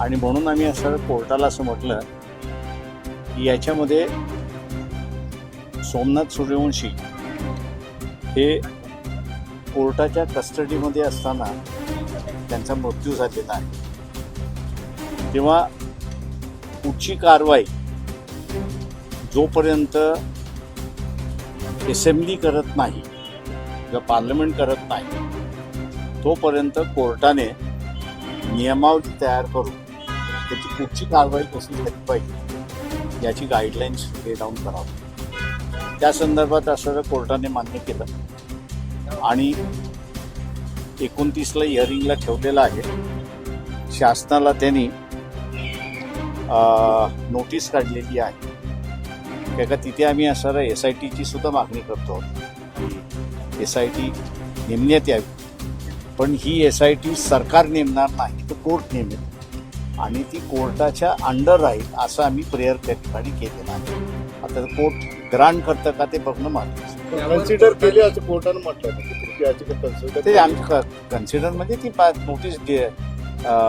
आणि म्हणून आम्ही असं कोर्टाला असं म्हटलं की याच्यामध्ये सोमनाथ सूर्यवंशी हे कोर्टाच्या कस्टडीमध्ये असताना त्यांचा मृत्यू झालेला आहे. तेव्हा पुढची कारवाई जोपर्यंत असेंब्ली करत नाही किंवा पार्लमेंट करत नाही तोपर्यंत कोर्टाने नियमावली तयार करून त्याची पुढची कारवाई कशी झाली पाहिजे याची गाईडलाईन्स ले डाऊन करावं. त्या संदर्भात असं कोर्टाने मान्य केलं. आणि एकोणतीसला हिअरिंगला ठेवलेलं आहे. शासनाला त्यांनी नोटीस काढलेली आहे. काय का तिथे आम्ही असं एस आय टीची सुद्धा मागणी करतो. एस आय टी नेमण्यात यावी. पण ही एस आय टी सरकार नेमणार नाही तर कोर्ट नेमेल. आणि ती कोर्टाच्या अंडर राहील असं आम्ही प्रेयर त्या ठिकाणी केलेलं आहे. आता कोर्ट ग्रांट करतं का ते बघणं महत्वाचं कन्सिडर केले असं कोर्टानं म्हटलं ते आम्ही कन्सिडर म्हणजे ती नोटीस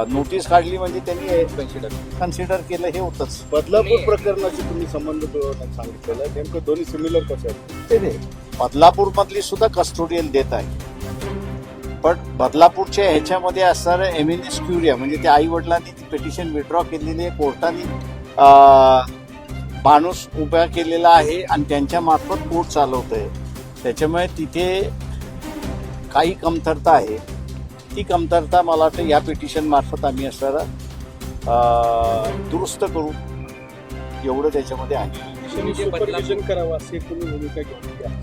नोटीस काढली म्हणजे त्यांनी कन्सिडर कन्सिडर केलं हे होतंच. बदलापूर प्रकरणाशी तुम्ही संबंध सांगितलेलं नेमकं दोन्ही सिमिलर कसं आहे ते नाही बदलापूर मधली सुद्धा कस्टोडियल देत आहे. पण बदलापूरच्या ह्याच्यामध्ये असणारं एस क्युरिया म्हणजे त्या आई वडिलांनी ती पिटिशन विड्रॉ केलेली आहे. कोर्टाने अं, माणूस उभा केलेला आहे आणि त्यांच्या मार्फत कोर्ट चालवत आहे त्याच्यामुळे तिथे काही कमतरता आहे. ती कमतरता मला वाटतं या पिटिशन मार्फत आम्ही असणारा अं, दुरुस्त करू. एवढं त्याच्यामध्ये आहे.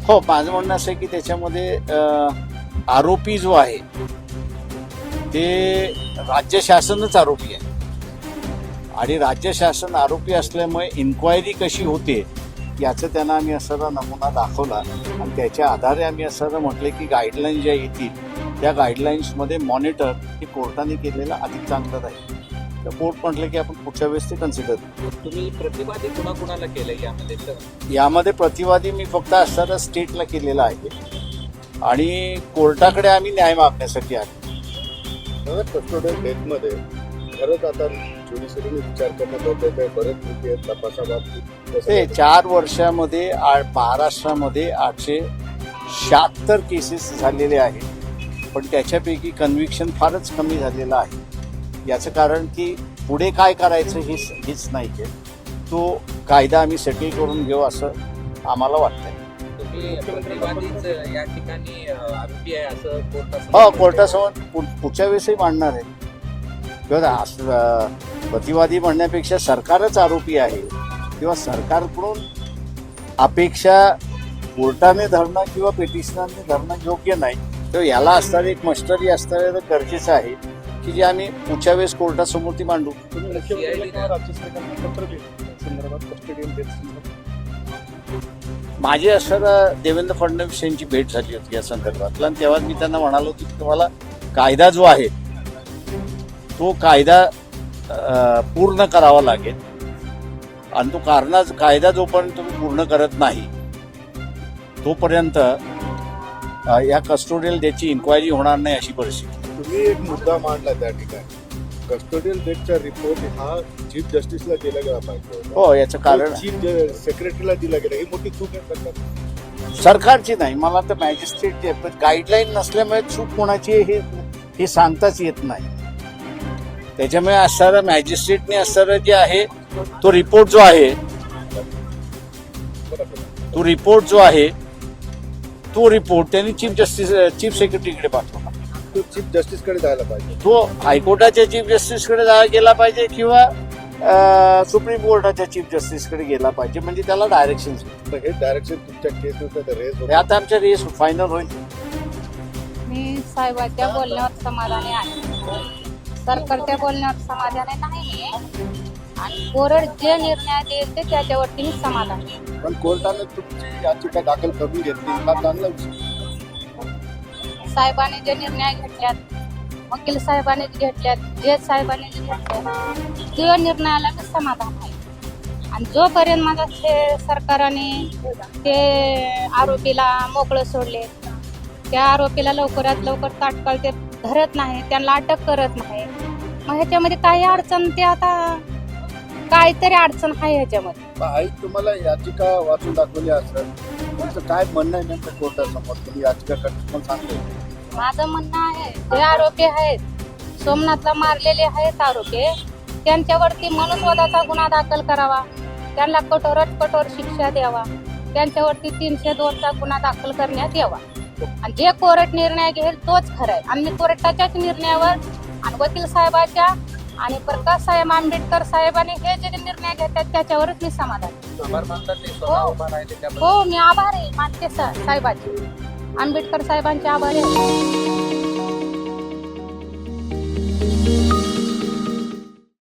हो माझं म्हणणं असं आहे की त्याच्यामध्ये अं, आरोपी जो आहे ते राज्य शासनच आरोपी आहे. आणि राज्य शासन आरोपी असल्यामुळे इन्क्वायरी कशी होते याचं त्यांना आम्ही असा नमुना दाखवला. आणि त्याच्या आधारे आम्ही असं म्हटले की गाईडलाईन ज्या येतील त्या गाईडलाईन्समध्ये मॉनिटर हे कोर्टाने केलेलं अधिक चांगलं राहील. तर कोर्ट म्हटलं की आपण पुढच्या वेळेस ते कन्सिडर तुम्ही प्रतिवादी कुणाकुणाला केलं यामध्ये यामध्ये प्रतिवादी मी फक्त असताना स्टेटला केलेला आहे. आणि कोर्टाकडे आम्ही न्याय मागण्यासाठी आलो. कस्टोडियल डेथमध्ये खरंच आता ज्युडिशरीने विचार करणं गरजेचं आहे बरेच कृती आहेत तपासाबाबतीत ते? चार वर्षामध्ये आ- महाराष्ट्रामध्ये आठशे शहात्तर केसेस झालेले आहेत. पण त्याच्यापैकी कन्व्हिक्शन फारच कमी झालेलं आहे. याचं कारण की पुढे काय करायचं हेच हेच नाही आहे तो कायदा आम्ही सेटल करून घेऊ असं आम्हाला वाटतंय. तुम्ही प्रतिवादीच या ठिकाणी अं, आरोपी आहे असं कोर्टात हो कोर्टासमोर पु- पुढच्या वेळेसही मांडणार आहे. किंवा अं, प्रतिवादी म्हणण्यापेक्षा सरकारच आरोपी आहे. किंवा सरकारकडून अपेक्षा कोर्टाने धरणं किंवा पेटिशनरने धरणं योग्य नाही तर याला असणारी एक मस्टरी असणारं गरजेचं आहे की जे आम्ही पुढच्या वेळेस कोर्टासमोर ती मांडू. तुम्ही मुख्यमंत्र्यांना राज्य सरकारला पत्र डेथ संदर्भात. माझी असताना देवेंद्र फडणवीस यांची भेट झाली होती या संदर्भातला. आणि तेव्हा मी त्यांना म्हणालो होतो की तुम्हाला कायदा जो आहे तो कायदा पूर्ण करावा लागेल. आणि तो कारणा कायदा जोपर्यंत तुम्ही पूर्ण करत नाही तोपर्यंत या कस्टोडियल डेटची इन्क्वायरी होणार नाही अशी परिस्थिती. तुम्ही एक मुद्दा मांडला त्या ठिकाणी. कस्टोडियल डेथचा रिपोर्ट हा चीफ जस्टिसला दिला गेला पाहिजे. हो याचं कारण चीफ सेक्रेटरीला दिला गेला. ही मोठी चूक आहे सरकार. सरकारची नाही मला तर पण गाईडलाईन नसल्यामुळे चूक कोणाची हे हे सांगताच येत नाही. त्याच्यामुळे असणारं मॅजिस्ट्रेटने असणारं जे आहे तो रिपोर्ट जो आहे तो रिपोर्ट जो आहे तो रिपोर्ट त्यांनी चीफ जस्टिस चीफ सेक्रेटरीकडे पाठवला. तो चीफ जस्टिसकडे जायला पाहिजे. तो हायकोर्टाच्या चीफ जस्टिसकडे जा- गेला पाहिजे किंवा सुप्रीम कोर्टाच्या चीफ जस्टिसकडे गेला पाहिजे म्हणजे त्याला डायरेक्शन हे डायरेक्शन तुमच्या केसनुसार रेस हे आता आमच्या रेस फायनल होईल. मी साहेबाच्या बोलण्यावर समाधानी आहे. सरकारच्या बोलण्यावर समाधान नाही मी. आणि कोर्ट जे निर्णय देईल ते त्याच्यावरती मी समाधान आहे. पण कोर्टाने तुमची याचिका दाखल करून घेतली. हा चांगला साहेबांनी जे निर्णय घेतल्यात वकील साहेबांनी घेतल्यात जज साहेबांनी जे घेतल्यात त्या निर्णयाला मी समाधान आहे. आणि जोपर्यंत माझा सरकारने ते आरोपीला मोकळं सोडले त्या आरोपीला लवकरात लवकर तात्काळ ते धरत नाही त्यांना अटक करत नाही मग ह्याच्यामध्ये काही अडचण ते आता काहीतरी अडचण आहे ह्याच्यामध्ये. आई तुम्हाला याचिका वाचून दाखवली असं तुमचं काय म्हणणं आहे नेमकं कोर्टासमोर तुम्ही याचिका पण माझं म्हणणं आहे जे आरोपी आहेत सोमनाथला मारलेले आहेत आरोपी त्यांच्यावरती मनुस्वादाचा गुन्हा दाखल करावा. त्यांना कठोरात कठोर शिक्षा द्यावा. त्यांच्यावरती तीनशे दोनचा गुन्हा दाखल करण्यात यावा. आणि जे कोर्ट निर्णय घेईल तोच खरा आहे. आणि मी कोर्टाच्याच निर्णयावर आणि वकील साहेबाच्या आणि प्रकाश साहेब आंबेडकर साहेबांनी हे जे निर्णय घेतात त्याच्यावरच मी समाधान. हो. हो मी आभार आहे मानते साहेबाचे. आंबेडकर साहेबांचे आभारी आहे.